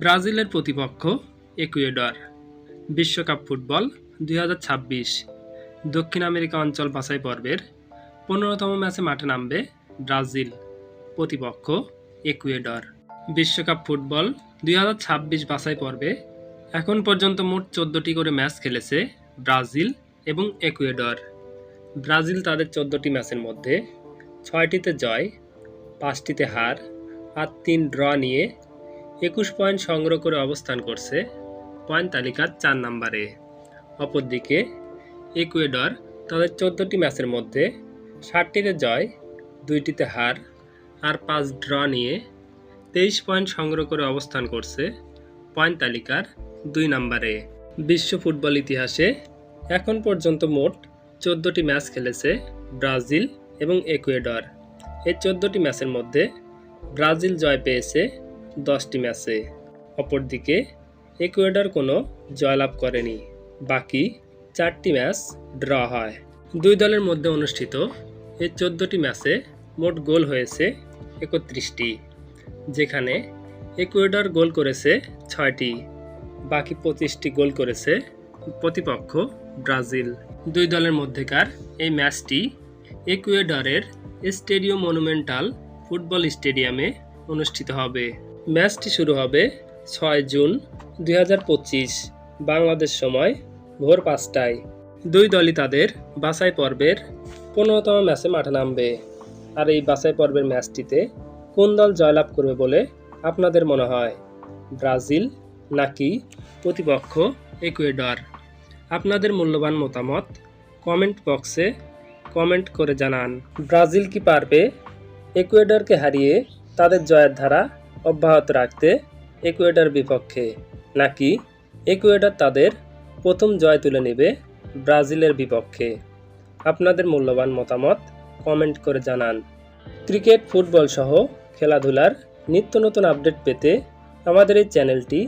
ব্রাজিলের প্রতিপক্ষ একুয়েডর বিশ্বকাপ ফুটবল দুই হাজার ছাব্বিশ। দক্ষিণ আমেরিকা অঞ্চল বাছাই পর্বের পনেরোতম ম্যাচে মাঠে নামবে ব্রাজিল প্রতিপক্ষ একুয়েডর বিশ্বকাপ ফুটবল দুই বাছাই পর্বে এখন পর্যন্ত মোট চোদ্দোটি করে ম্যাচ খেলেছে ব্রাজিল এবং একুয়েডর ব্রাজিল তাদের চোদ্দোটি ম্যাচের মধ্যে ছয়টিতে জয়, পাঁচটিতে হার আর তিন ড্র নিয়ে একুশ পয়েন্ট সংগ্রহ করে অবস্থান করছে পয়েন্ট তালিকার চার নম্বরে। অপরদিকে ইকুয়েডর তাদের চোদ্দোটি ম্যাচের মধ্যে ষাটটিতে জয়, দুইটিতে হার আর পাঁচ ড্র নিয়ে তেইশ পয়েন্ট সংগ্রহ করে অবস্থান করছে পয়েন্ট তালিকার দুই নম্বরে। বিশ্ব ফুটবল ইতিহাসে এখন পর্যন্ত মোট চোদ্দোটি ম্যাচ খেলেছে ব্রাজিল এবং একুয়েডর এই চোদ্দোটি ম্যাচের মধ্যে ব্রাজিল জয় পেয়েছে দশটি ম্যাচে। অপরদিকে ইকুয়েডর কোনো জয়লাভ করেনি। বাকি চারটি ম্যাচ ড্র হয়। দুই দলের মধ্যে অনুষ্ঠিত এই চোদ্দোটি ম্যাচে মোট গোল হয়েছে একত্রিশটি, যেখানে ইকুয়েডর গোল করেছে ছয়টি, বাকি পঁচিশটি গোল করেছে প্রতিপক্ষ ব্রাজিল। দুই দলের মধ্যেকার এই ম্যাচটি ইকুয়েডরের স্টেডিয়াম মনুমেন্টাল ফুটবল স্টেডিয়ামে অনুষ্ঠিত হবে। ম্যাচটি শুরু হবে ছয় জুন দুই হাজার পঁচিশ, বাংলাদেশ সময় ভোর পাঁচটায়। দুই দলই তাদের বাছাই পর্বের পনেরোতম ম্যাচে মাঠে নামবে। আর এই বাছাই পর্বের ম্যাচটিতে কোন দল জয়লাভ করবে বলে আপনাদের মনে হয়? ব্রাজিল নাকি প্রতিপক্ষ ইকুয়েডর? আপনাদের মূল্যবান মতামত কমেন্ট বক্সে কমেন্ট করে জানান। ব্রাজিল কি পারবে ইকুয়েডরকে হারিয়ে তাদের জয়ের ধারা অব্যাহত রাখতে ইকুয়েডর বিপক্ষে, নাকি ইকুয়েডর তাদের প্রথম জয় তুলে নেবে ব্রাজিলের বিপক্ষে? আপনাদের মূল্যবান মতামত কমেন্ট করে জানান। ক্রিকেট, ফুটবল সহ খেলাধুলার নিত্য নতুন আপডেট পেতে আমাদের এই চ্যানেলটি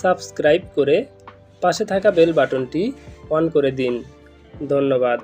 সাবস্ক্রাইব করে পাশে থাকা বেল বাটনটি অন করে দিন। ধন্যবাদ।